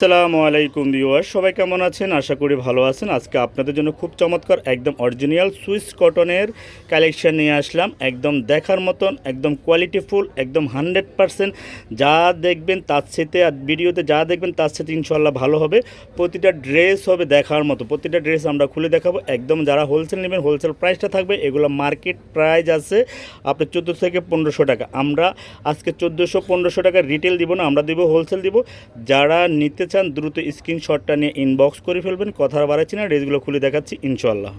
আসসালামু আলাইকুম ভিউয়ার সবাই কেমন আছেন? আশা করি ভালো আছেন। আজকে আপনাদের জন্য খুব চমৎকার, একদম অরিজিনাল সুইস কটনের কালেকশন নিয়ে আসলাম। একদম দেখার মতন, একদম কোয়ালিটিফুল একদম হান্ড্রেড পারসেন্ট যা দেখবেন তার সাথে আর ভিডিওতে যা দেখবেন তার সাথে ইনশাল্লাহ ভালো হবে। প্রতিটা ড্রেস হবে দেখার মতো। প্রতিটা ড্রেস আমরা খুলে দেখাবো। একদম যারা হোলসেল নেবেন হোলসেল প্রাইসটা থাকবে। এগুলো মার্কেট প্রাইস আছে আপনার চোদ্দ থেকে পনেরোশো টাকা। আমরা আজকে চোদ্দোশো, পনেরোশো টাকা রিটেল দিব না, আমরা দিব হোলসেল দিব। যারা নিতে চান, দ্রুত স্ক্রিনশটটা নিয়ে ইনবক্স করে ফেলবেন। কথা বাড়াচ্ছি না ড্রেসগুলো খুলে দেখাচ্ছি ইনশাল্লাহ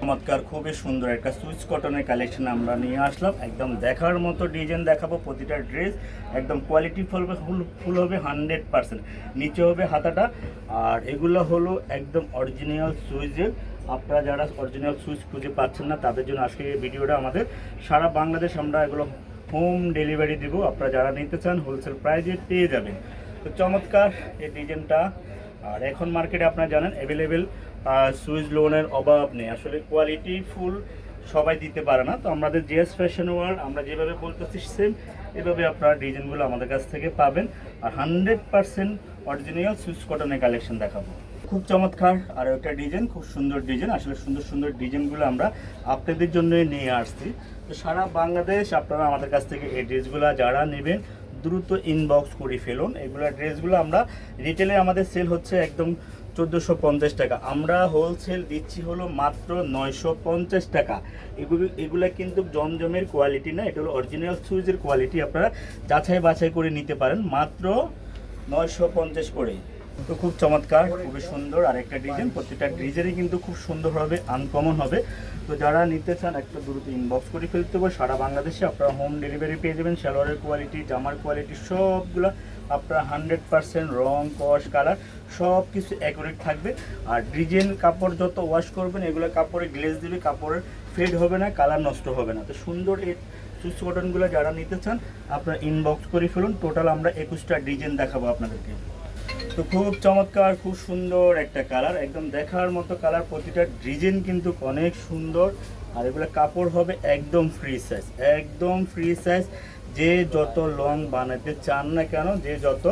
চমৎকার, খুবই সুন্দর একটা সুইচ কটনের কালেকশন আমরা নিয়ে আসলাম। একদম দেখার মতো ডিজাইন দেখাবো, প্রতিটা ড্রেস একদম কোয়ালিটি ফুল ফুল হবে হান্ড্রেড পার্সেন্ট নিচে হবে হাতাটা, আর এগুলো হলো একদম অরিজিনাল সুইচের। আপনারা যারা অরিজিনাল সুইচ খুঁজে পাচ্ছেন না, তাদের জন্য আজকে এই ভিডিওটা আমাদের। সারা বাংলাদেশ আমরা এগুলো হোম ডেলিভারি দেবো। আপনারা যারা নিতে চান হোলসেল প্রাইজে পেয়ে যাবেন। তো চমৎকার এই ডিজাইনটা। আর এখন মার্কেটে আপনারা জানেন অ্যাভেলেবেল সুইচ লোনের অভাব নেই। আসলে কোয়ালিটি ফুল সবাই দিতে পারে না। তো আমাদের জিএস ফ্যাশন ওয়ার্ল্ড আমরা যেভাবে বলতেছি সেম এভাবে আপনারা ডিজাইনগুলো আমাদের কাছ থেকে পাবেন। আর হান্ড্রেড পার্সেন্ট অরিজিনাল সুইচ কটনের কালেকশন দেখাবো। খুব চমৎকার আর একটা ডিজাইন, খুব সুন্দর ডিজাইন। আসলে সুন্দর সুন্দর ডিজাইনগুলো আমরা আপনাদের জন্য নিয়ে আসছি। তো সারা বাংলাদেশ আপনারা আমাদের কাছ থেকে এই ড্রেসগুলো যারা নেবেন দ্রুত ইনবক্স করে ফেলুন। এগুলো ড্রেসগুলো আমরা রিটেলে আমাদের সেল হচ্ছে একদম চোদ্দোশো পঞ্চাশ টাকা। আমরা হোলসেল দিচ্ছি হলো মাত্র নয়শো পঞ্চাশ টাকা। এগুলো এগুলো কিন্তু জমজমের কোয়ালিটি না, এটা হলো অরিজিনাল সুইজের কোয়ালিটি আপনারা যাচাই বাছাই করে নিতে পারেন, মাত্র নয়শো পঞ্চাশ করে। তো খুব চমৎকার, খুবই সুন্দর আর একটা ডিজাইন প্রত্যেকটা ডিজাইনই কিন্তু খুব সুন্দর হবে আনকমন হবে। তো যারা নিতে চান একটা দ্রুত ইনবক্স করে ফেলতে হবে সারা বাংলাদেশে আপনারা হোম ডেলিভারি পেয়ে যাবেন। সালোয়ারের কোয়ালিটি জামার কোয়ালিটি সবগুলো আপনারা হান্ড্রেড পার্সেন্ট রং কস কালার সব কিছু অ্যাকুরেট থাকবে। আর ডিজাইন কাপড় যত ওয়াশ করবেন, এগুলো কাপড়ে গ্লেজ দিবে কাপড়ের ফেড হবে না কালার নষ্ট হবে না। তো সুন্দর এই সুইচ কটনগুলো যারা নিতে চান, আপনারা ইনবক্স করে ফেলুন। টোটাল আমরা একুশটা ডিজাইন দেখাবো আপনাদেরকে। তো খুব চমৎকার, খুব সুন্দর একটা কালার একদম দেখার মতো কালার প্রতিটা ডিজাইন কিন্তু অনেক সুন্দর। আর এগুলো কাপড় হবে একদম ফ্রি সাইজ একদম ফ্রি সাইজ যে যত লং বানাতে চান না কেন, যে যত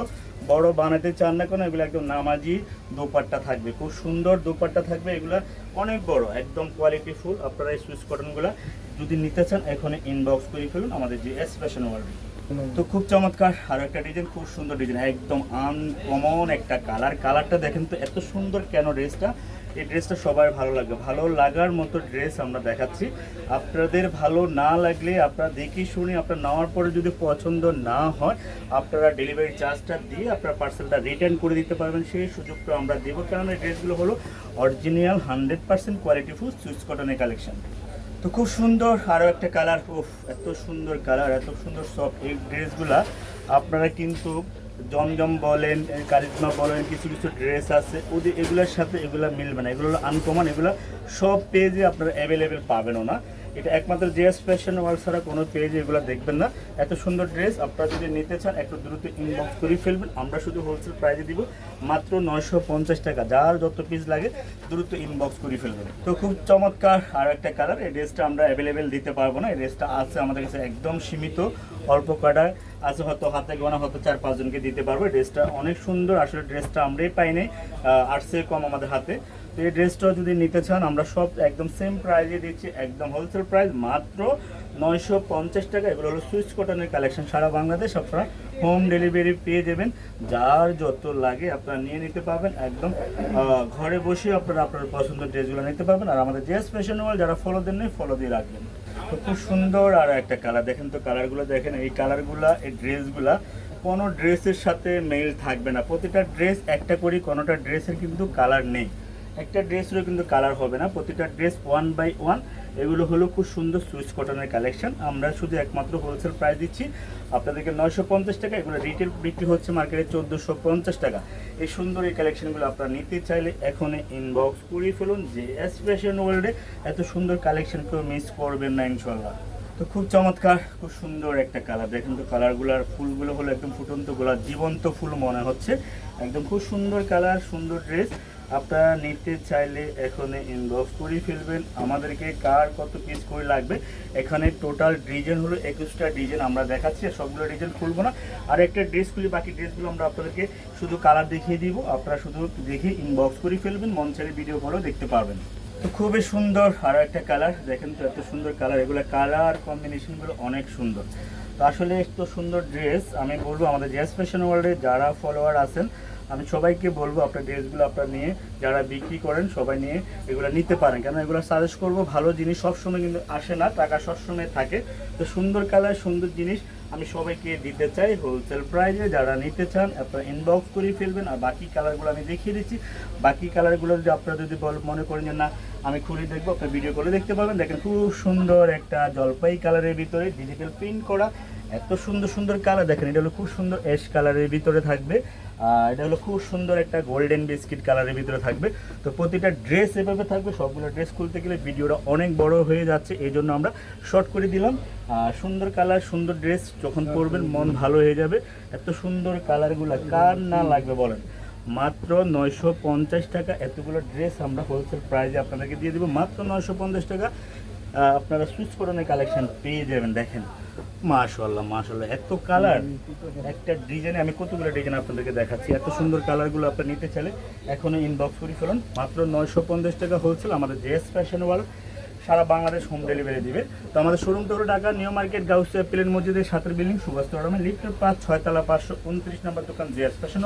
বড় বানাতে চান না কেন, এগুলো একদম নামাজি দোপাট্টা থাকবে। খুব সুন্দর দোপাট্টা থাকবে, এগুলো অনেক বড়, একদম কোয়ালিটি ফুল আপনারা এই সুইচ কটনগুলো যদি নিতে চান এখানে ইনবক্স করে ফেলুন আমাদের যে এস ওয়ার্ল্ড তো খুব চমৎকার, আর একটা ডিজাইন খুব সুন্দর ডিজাইন একদম আনকমন একটা কালার কালারটা দেখেন তো, এত সুন্দর কেন ড্রেসটা এই ড্রেসটা সবার ভালো লাগবে। ভালো লাগার মতো ড্রেস আমরা দেখাচ্ছি। আপনাদের ভালো না লাগলে আপনারা দেখি শুনে আপনার নেওয়ার পরে যদি পছন্দ না হয়, আপনারা ডেলিভারি চার্জটা দিয়ে আপনার পার্সেলটা রিটার্ন করে দিতে পারবেন। সেই সুযোগটা আমরা দেবো। কারণ এই ড্রেসগুলো হলো original hundred percent qualityful Swiss কটনের কালেকশন তো খুব সুন্দর আরও একটা কালার, উফ, এত সুন্দর কালার, এত সুন্দর সব এই ড্রেসগুলা। আপনারা কিন্তু জমজম বলেন কারিজমা বলেন, কিছু কিছু ড্রেস আছে, ওদের এগুলোর সাথে এগুলো মিলবে না। এগুলো আনকমন এগুলো সব পেজে আপনারা অ্যাভেলেবেল পাবেনও না। এটা একমাত্র জিএস ফ্যাশন ওয়ার্ল্ড ছাড়া কোনো পেজে এগুলো দেখবেন না। এত সুন্দর ড্রেস আপনারা যদি নিতে চান, একটু দ্রুত ইনবক্স করে ফেলবেন। আমরা শুধু হোলসেল প্রাইজে দিব মাত্র নয়শো পঞ্চাশ টাকা। যার যত পিস লাগে, দ্রুত ইনবক্স করে ফেলবেন। তো খুব চমৎকার আর একটা কালার এই ড্রেসটা আমরা অ্যাভেলেবেল দিতে পারব না। এই ড্রেসটা আছে আমাদের কাছে একদম সীমিত, অল্প কাটা আছে হয়তো হাতে গোনা হয়তো চার, পাঁচজনকে দিতে পারব। ড্রেসটা অনেক সুন্দর, আসলে ড্রেসটা আমরাই পাই নাই আর্টসে কম আমাদের হাতে। তো এই ড্রেসটাও যদি নিতে চান, আমরা সব একদম সেম প্রাইজে দিচ্ছি, একদম হোলসেল প্রাইস মাত্র নয়শো পঞ্চাশ টাকা। এগুলো হলো সুইচ কটনের কালেকশন সারা বাংলাদেশ আপনারা হোম ডেলিভারি পেয়ে যাবেন। যার যত লাগে আপনারা নিয়ে নিতে পারবেন। একদম ঘরে বসে আপনারা আপনার পছন্দের ড্রেসগুলো নিতে পারবেন। আর আমাদের জেস ফ্যাশন ওয়াল যারা ফলো দেন নাই ফলো দিয়ে রাখবেন। তো খুব সুন্দর আর একটা কালার দেখেন তো কালারগুলো দেখেন এই কালারগুলা এই ড্রেসগুলা কোনো ড্রেসের সাথে মেল থাকবে না। প্রতিটা ড্রেস একটা করে কোনোটা ড্রেসের কিন্তু কালার নেই। একটা ড্রেসেরও কিন্তু কালার হবে না। প্রতিটা ড্রেস ওয়ান বাই ওয়ান এগুলো হলো খুব সুন্দর সুইচ কটনের কালেকশন আমরা শুধু একমাত্র হোলসেল প্রাইস দিচ্ছি। আপনাদেরকে নয়শো পঞ্চাশ টাকা, এগুলো রিটেল বিক্রি হচ্ছে মার্কেটে চোদ্দোশো পঞ্চাশ টাকা। এই সুন্দর এই কালেকশনগুলো আপনারা নিতে চাইলে এখনই ইনবক্স করিয়ে ফেলুন। যে এস ফ্যাশন ওয়ার্ল্ডে এত সুন্দর কালেকশন কেউ মিস করবেন না ইনশাল্লাহ তো খুব চমৎকার, খুব সুন্দর একটা কালার দেখেন তো কালারগুলোর ফুলগুলো হলো একদম ফুটন্ত গোলাপ, জীবন্ত ফুল মনে হচ্ছে। একদম খুব সুন্দর কালার সুন্দর ড্রেস আপনারা নিতে চাইলে এখানে ইনবক্স করে ফেলবেন। আমাদেরকে কার কত পিস করে লাগবে? এখানে টোটাল ডিজাইন হলো একুশটা ডিজাইন আমরা দেখাচ্ছি সবগুলো ডিজাইন খুলবো না। আর একটা ড্রেস খুলি, বাকি ড্রেসগুলো আমরা আপনাদেরকে শুধু কালার দেখিয়ে দিব। আপনারা শুধু দেখে ইনবক্স করে ফেলবেন, মন ছেড়ে ভিডিও কলেও দেখতে পারবেন। তো খুবই সুন্দর আরও একটা কালার দেখেন তো এত সুন্দর কালার এগুলো কালার কম্বিনেশনগুলো অনেক সুন্দর। তো আসলে এত সুন্দর ড্রেস আমি বলব আমাদের জেস ফ্যাশন ওয়ার্ল্ডে যারা ফলোয়ার আছেন আমি সবাইকে বলব আপনার ড্রেসগুলো আপনার নিয়ে, যারা বিক্রি করেন, সবাই নিয়ে এগুলো নিতে পারেন। কেন এগুলো সাজেস্ট করব, ভালো জিনিস সবসময় কিন্তু আসে না, টাকা সবসময় থাকে। তো সুন্দর কালার সুন্দর জিনিস আমি সবাইকে দিতে চাই হোলসেল প্রাইসে যারা নিতে চান, আপনারা ইনবক্স করে ফেলবেন। আর বাকি কালারগুলো আমি দেখিয়ে দিচ্ছি। বাকি কালারগুলো যদি আপনারা যদি বল মনে করেন যে, না, আমি খুলে দেখব আপনার ভিডিও করে দেখতে পাবেন দেখেন খুব সুন্দর একটা জলপাই কালারের ভিতরে ডিজিটাল প্রিন্ট করা। এত সুন্দর সুন্দর কালার দেখেন, এটা হলো খুব সুন্দর অ্যাশ কালারের ভিতরে থাকবে। আর এটা হলো খুব সুন্দর একটা গোল্ডেন বিস্কিট কালারের ভিতরে থাকবে। তো প্রতিটা ড্রেস এভাবে থাকবে, সবগুলো ড্রেস খুলতে গেলে ভিডিওটা অনেক বড় হয়ে যাচ্ছে, এই জন্য আমরা শর্ট করে দিলাম। আর সুন্দর কালার সুন্দর ড্রেস যখন পরবেন মন ভালো হয়ে যাবে। এত সুন্দর কালারগুলো কার না লাগবে বলেন? মাত্র নয়শো পঞ্চাশ টাকা, এতগুলো ড্রেস আমরা হোলসেল প্রাইসে আপনাদেরকে দিয়ে দেবো। মাত্র নয়শো পঞ্চাশ টাকা আপনারা সুইচ করনের কালেকশন পেয়ে যাবেন, দেখেন। মাশাল্লাহ মাশাল্লাহ এত কালার একটা ডিজাইনে আমি কতগুলো ডিজাইন আপনাদেরকে দেখাচ্ছি। এত সুন্দর কালারগুলো আপনার নিতে চাইলে এখনই ইনবক্স করে ফেলুন। মাত্র নয়শো পঞ্চাশ টাকা হোলসেল আমাদের জেএস ফ্যাশন ওয়ার্ল্ড সারা বাংলাদেশ হোম ডেলিভারি দিবে। তো আমাদের শোরুমটা হলো ঢাকা নিউ মার্কেট গাউসিয়া প্লেন মসজিদের সাতের বিল্ডিং সুভাষ তরমে লিফটের পাঁচ, ছয়তলা পাঁচশো উনত্রিশ নম্বর দোকান জেএস ফ্যাশন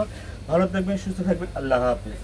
ভালো থাকবেন, সুস্থ থাকবেন, আল্লাহ হাফিজ।